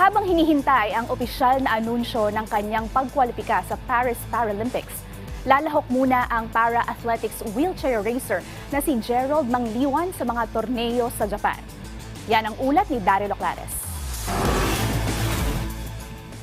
Habang hinihintay ang opisyal na anunsyo ng kanyang pagkwalipika sa Paris Paralympics, lalahok muna ang para-athletics wheelchair racer na si Gerald Mangliwan sa mga torneo sa Japan. Yan ang ulat ni Daryl Oclares.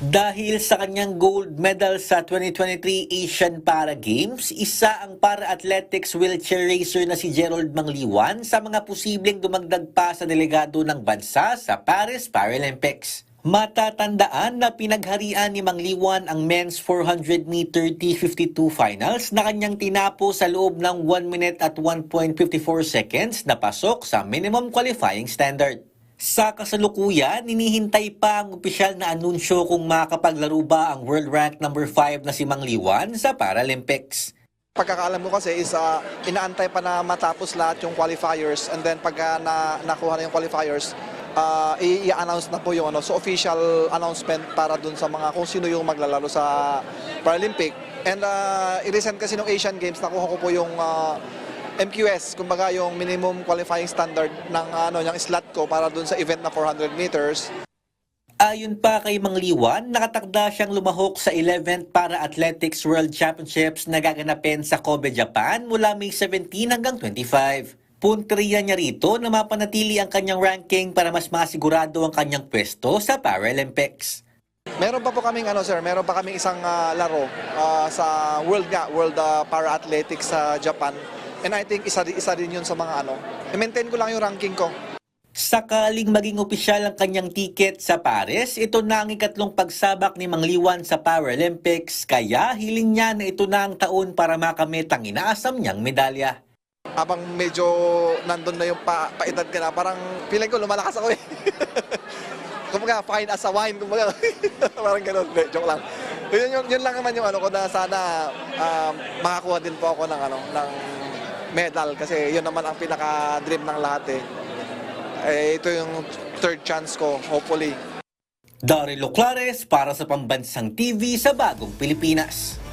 Dahil sa kanyang gold medal sa 2023 Asian Para Games, isa ang para-athletics wheelchair racer na si Gerald Mangliwan sa mga posibleng dumagdag pa sa delegado ng bansa sa Paris Paralympics. Matatandaan na pinagharian ni Mangliwan ang men's 400 meter T52 finals na kanyang tinapo sa loob ng 1 minute at 1.54 seconds na pasok sa minimum qualifying standard. Sa kasalukuyan, ninihintay pa ang opisyal na anunsyo kung makakapaglaro ba ang world rank number 5 na si Mangliwan sa Paralympics. Pagkakaalam ko kasi is uh, inaantay pa na matapos lahat yung qualifiers and then pagka na, nakuha na yung qualifiers, uh, i-announce na po yung ano, so official announcement para dun sa mga kung sino yung maglalaro sa Paralympic. And uh, i-recent kasi ng Asian Games, nakuha ko po yung uh, MQS, kumbaga yung minimum qualifying standard ng ano, yung slot ko para dun sa event na 400 meters. Ayon pa kay Mangliwan, nakatakda siyang lumahok sa 11th Para Athletics World Championships na gaganapin sa Kobe, Japan mula May 17 hanggang 25. Punteriya niya rito na mapanatili ang kanyang ranking para mas masigurado ang kanyang pwesto sa Paralympics. Meron pa po kaming ano sir, meron pa kaming isang ah, laro ah, sa World nga, World ah, Para Athletics sa Japan. And I think isa, isa din yun sa mga ano. I-maintain ko lang yung ranking ko. Sakaling maging opisyal ang kanyang tiket sa Paris, ito na ang ikatlong pagsabak ni Mangliwan sa Paralympics, kaya hiling niya na ito na ang taon para makamit ang inaasam niyang medalya. Habang medyo nandun na yung pa, paedad ka na, parang feeling ko lumalakas ako eh. kumbaga, fine as a wine, kumbaga. parang ganun, Hindi, joke lang. Yun, yun, yun lang naman yung ano ko na sana um, makakuha din po ako ng ano ng medal kasi yun naman ang pinaka-dream ng lahat eh. Eh, ito yung third chance ko, hopefully. Daryl Oclares para sa Pambansang TV sa Bagong Pilipinas.